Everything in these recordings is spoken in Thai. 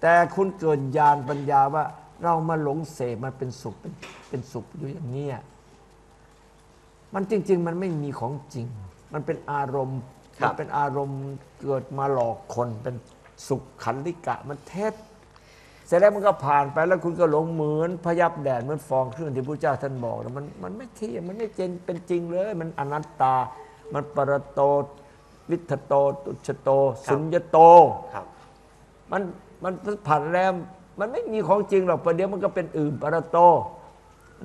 แต่คุณเกิดญาณปัญญาว่า เรามาหลงเสพมันเป็นสุขเป็นเป็นสุขอยู่อย่างเนี้ยมันจริง ๆ มันไม่มีของจริง มันเป็นอารมณ์ครัมับ เป็นอารมณ์เกิดมาหลอกคนเป็นสุขขันธิกะมันเท็จเสร็จแล้วมันก็ผ่านไปแล้วคุณก็หลงเหมือนพยับแดดเหมือนฟองเครื่องที่พระเจ้าท่านบอกนะมันมันไม่เที่ยงมันไม่เจนเป็นจริงเลย มันอนัตตา มันปรโตวิทธโตตุชโต สุญญโต ครับ มัน มันผ่านแล้วมันไม่มีของจริงหรอกประเดี๋ยวมันก็เป็นอื่นปรโต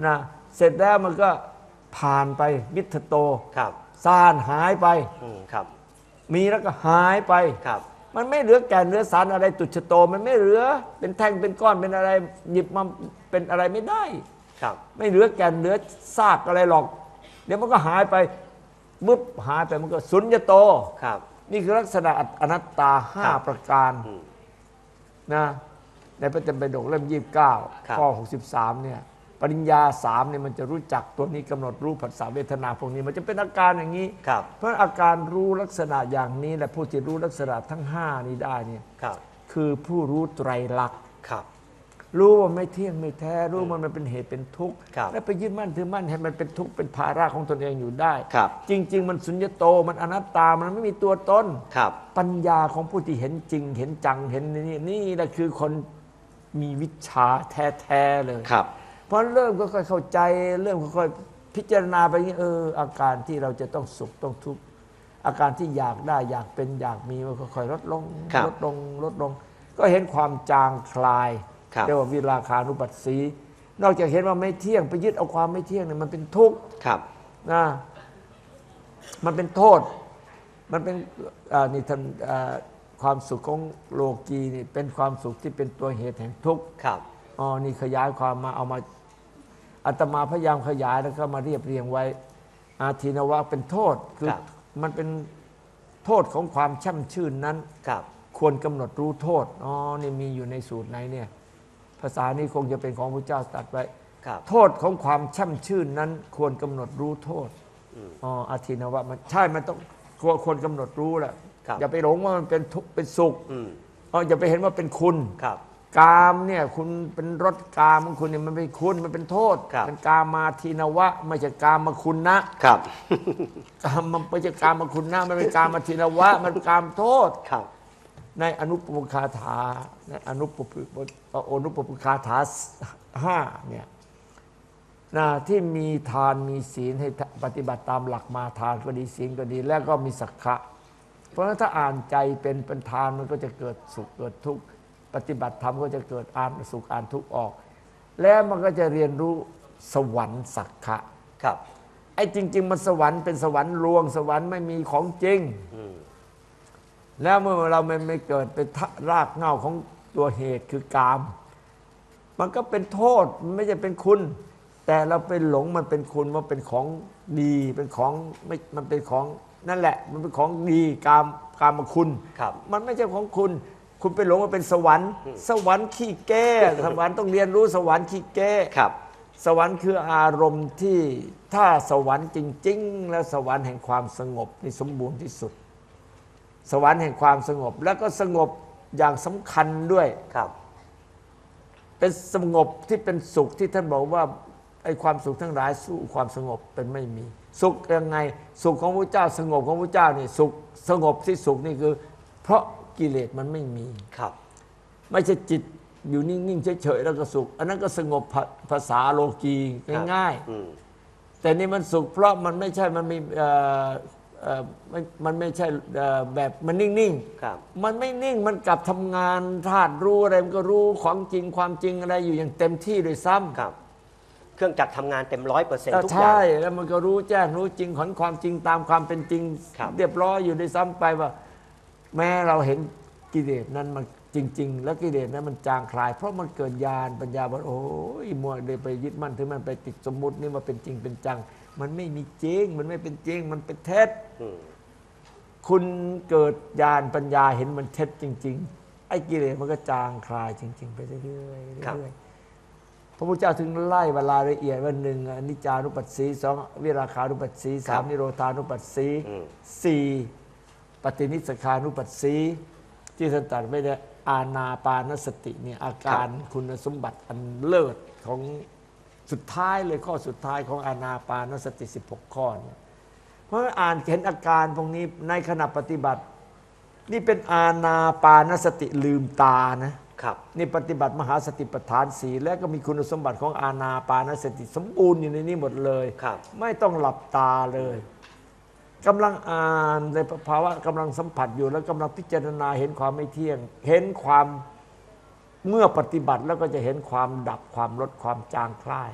นะเสร็จแล้วมันก็ผ่านไปวิทธโตครับซ่านหายไปอืมครับ มีแล้วก็หายไปครับ มันไม่เหลือแก่นเหลือสารอะไรตุชโต มันไม่เหลือเป็นแท่งเป็นก้อนเป็นอะไรหยิบมาเป็นอะไรไม่ได้ครับ ไม่เหลือแก่นเหลือซากอะไรหรอก เดี๋ยวมันก็หายไปมึบหายไปมันก็สุญญโตครับ นี่คือลักษณะอนัตตาห้าครับประการอืม นะในพระจำเป็นดกเล่มยี่สิบเก้าครับข้อหกสิบสามเนี่ยปริญญาสามเนี่ยมันจะรู้จักตัวนี้กำหนดรู้ผัสสะเวทนาพวกนี้ มันจะเป็นอาการอย่างนี้ ครับ เพราะอาการรู้ลักษณะอย่างนี้และผู้ที่รู้ลักษณะทั้งห้านี้ได้เนี่ยครับ คือผู้รู้ไตรลักษณ์ ครับ รู้ว่าไม่เที่ยงไม่แท้ รู้ว่ามันเป็นเหตุเป็นทุกข์ ครับและไปยึดมั่นถือมั่นให้มันเป็นทุกข์เป็นภาระของตนเองอยู่ได้ ครับ จริง ๆ มันสุญญโตมันอนัตตามันไม่มีตัวตนครับ ปัญญาของผู้ที่เห็นจริง เห็นจังเห็นนี่นี่แหละคือคนมีวิชาแท้ๆเลย ครับ เพราะเริ่มก็ค่อยเข้าใจ เริ่มค่อยๆพิจารณาไปอย่างนี้เออ อาการที่เราจะต้องสุขต้องทุกข์อาการที่อยากได้อยากเป็นอยากมีมันค่อยๆลดลงครับ ลดลงลดลง ก็เห็นความจางคลาย ครับเรียกว่าวิราคานุปัสสี นอกจากเห็นว่าไม่เที่ยงไปยึดเอาความไม่เที่ยงเนี่ยมันเป็นทุกข์ครับนะมันเป็นโทษ มันเป็นอ่านี่ท่านอ่าความสุขของโลกีนี่เป็นความสุขที่เป็นตัวเหตุแห่งทุกข์ครับอ๋อนี่ขยายความมาเอามาอาตมาพยายามขยายแล้วก็มาเรียบเรียงไว้ อาทินวะเป็นโทษคือครับมันเป็นโทษของความช่ำชื่นนั้นครับควรกำหนดรู้โทษอ๋อนี่มีอยู่ในสูตรไหนเนี่ย ภาษานี้คงจะเป็นของพระเจ้าตรัดไว้ ครับ โทษของความช่ำชื่นนั้นควรกำหนดรู้โทษอ๋ออาทินวะมันใช่มันต้องควรควรกำหนดรู้แหละครับ อย่าไปหลงว่ามันเป็นทุกข์เป็นสุขอืมอ๋ออย่าไปเห็นว่าเป็นคุณ ครับ กามเนี่ยคุณเป็นรสกามของคุณเนี่ยมันเป็นคุณมันเป็นโทษครับ เป็นกามาทีนวะไม่ใช่กามาคุณนะครับ กามมันไม่ใช่กามาคุณนะมันเป็นกามาทีนวะมันเป็นกามโทษ ครับ ในอนุปปคาถาในอนุปปอนุปปคาถาห้าเนี่ยนะที่มีทานมีศีลให้ปฏิบัติตามหลักมาทานก็ดีศีลก็ดี แล้วก็มีสักขะ เพราะฉะนั้นถ้าอ่านใจเป็นเป็นทานมันก็จะเกิดสุขเกิดทุกข์ปฏิบัติธรรมก็จะเกิดอ่านสุขอ่านทุกข์ออก แล้วมันก็จะเรียนรู้สวรรค์สักขะครับไอ้จริง ๆ มันสวรรค์เป็นสวรรค์ลวงสวรรค์ไม่มีของจริง แล้วเมื่อเราไม่ไม่เกิดเป็นทะรากเหง้าของตัวเหตุคือกาม มันก็เป็นโทษมันไม่ใช่เป็นคุณ แต่เราไปหลงมันเป็นคุณว่าเป็นของดีเป็นของไม่มันเป็นของนั่นแหละ มันเป็นของดีกามกามคุณครับมันไม่ใช่ของคุณ คุณไปหลงว่าเป็นสวรรค์ สวรรค์ขี้แก้ สวรรค์ต้องเรียนรู้สวรรค์ขี้แก้ครับ สวรรค์คืออารมณ์ที่ถ้าสวรรค์จริง ๆ แล้วสวรรค์แห่งความสงบนี่สมบูรณ์ที่สุด สวรรค์แห่งความสงบ แล้วก็สงบอย่างสำคัญด้วย ครับ เป็นสงบที่เป็นสุขที่ท่านบอกว่าไอ้ความสุขทั้งหลายสู้ความสงบเป็นไม่มี สุขยังไง สุขของพระเจ้า สงบของพระเจ้านี่สุขสงบที่สุขนี่คือ เพราะกิเลสมันไม่มี ครับ ไม่ใช่จิตอยู่นิ่งๆเฉยๆแล้วก็สุข อันนั้นก็สงบภาภาษาโลกีง่ายๆ อืมแต่นี่มันสุขเพราะมันไม่ใช่มันมีเอ่อ เอ่อไม่มันไม่ใช่เอ่อแบบมันนิ่งครับๆมันไม่นิ่งมันกลับทำงานธาตุรู้อะไรมันก็รู้ของจริงความจริงอะไรอยู่อย่างเต็มที่ด้วยซ้ำครับ เครื่องจักรทำงานเต็มร้อยเปอร์เซ็นต์แต่ทุกอย่างใช่แล้วมันก็รู้แจ้งรู้จริงของความจริงตามความเป็นจริง ครับ เรียบร้อยอยู่ด้วยซ้ำไปว่า แม้เราเห็นกิเลสนั้นมัน จริง ๆ แล้วกิเลสนั้นมันจางคลาย เพราะมันเกิดญาณปัญญาว่าโอ้ยมัวเลยไปยึดมั่นถือมันไปติดสมมุตินี่มาเป็นจริงเป็นจัง มันไม่มีจริง มันไม่เป็นจริง มันเป็นเท็จอืมคุณเกิดญาณปัญญาเห็นมันเท็จจริง ๆ ไอ้กิเลสมันก็จางคลายจริง ๆ ไปเรื่อยๆเรื่อยๆพระพุทธเจ้าถึงไล่เวลารายละเอียดว่าหนึ่งอนิจจานุปัสสีสองวิราคานุปัสสีสามนิโรธานุปัสสีอืมสี่ปฏินิสสขานุปัสสีที่ท่านตรัสไว้เนี่ย อาณาปานสติเนี่ยอาการคุณสมบัติอันเลิศของสุดท้ายเลยข้อสุดท้ายของอาณาปานสติ 16 ข้อเนี่ยเพราะอ่านเห็นอาการพวกนี้ในขณะปฏิบัติ นี่เป็นอาณาปานสติลืมตานะครับนี่ปฏิบัติมหาสติปัฏฐานสีและก็มีคุณสมบัติของอาณาปานสติสมบูรณ์อยู่ในนี้หมดเลยครับ ไม่ต้องหลับตาเลย กำลังอ่านในภาวะกำลังสัมผัสอยู่ แล้วกำลังพิจารณาเห็นความไม่เที่ยง เห็นความเมื่อปฏิบัติแล้วก็จะเห็นความดับความลดความจางคลาย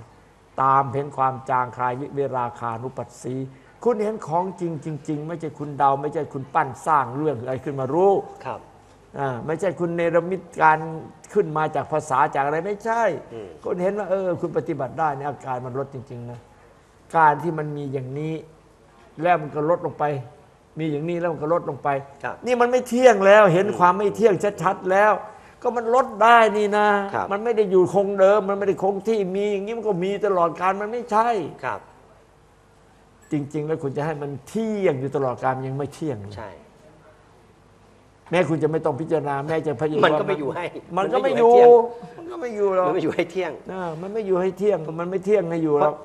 ตามเห็นความจางคลายวิเวราคานุปัสสี คุณเห็นของจริงจริง ๆ ไม่ใช่คุณเดา ไม่ใช่คุณปั้นสร้างเรื่องอะไรขึ้นมารู้ครับอ่าไม่ใช่คุณเนรมิตการขึ้นมาจากภาษาจากอะไรไม่ใช่อืมคุณเห็นว่าเออ คุณปฏิบัติได้เนี่ยอาการมันลดจริง ๆ นะ การที่มันมีอย่างนี้ แล้วมันก็ลดลงไป มีอย่างนี้แล้วมันก็ลดลงไป ครับนี่มันไม่เที่ยงแล้วเห็นความไม่เที่ยงชัดๆแล้ว ก็มันลดได้นี่นะ ครับ มันไม่ได้อยู่คงเดิม มันไม่ได้คงที่มีอย่างนี้มันก็มีตลอดการมันไม่ใช่ ครับ จริง ๆ แล้วคุณจะให้มันเที่ยงอยู่ตลอดการมันยังไม่เที่ยงเลยใช่ แม้คุณจะไม่ต้องพิจารณาแม้จะพยายามมันก็ไม่อยู่ให้มันก็มันไม่ไม่ออยู่ยู่ให้เที่ยงมันก็ไม่อยู่หรอกมันไม่อยู่ให้เที่ยงนะมันไม่อยู่ให้เที่ยง มันไม่เที่ยงให้อยู่หรอก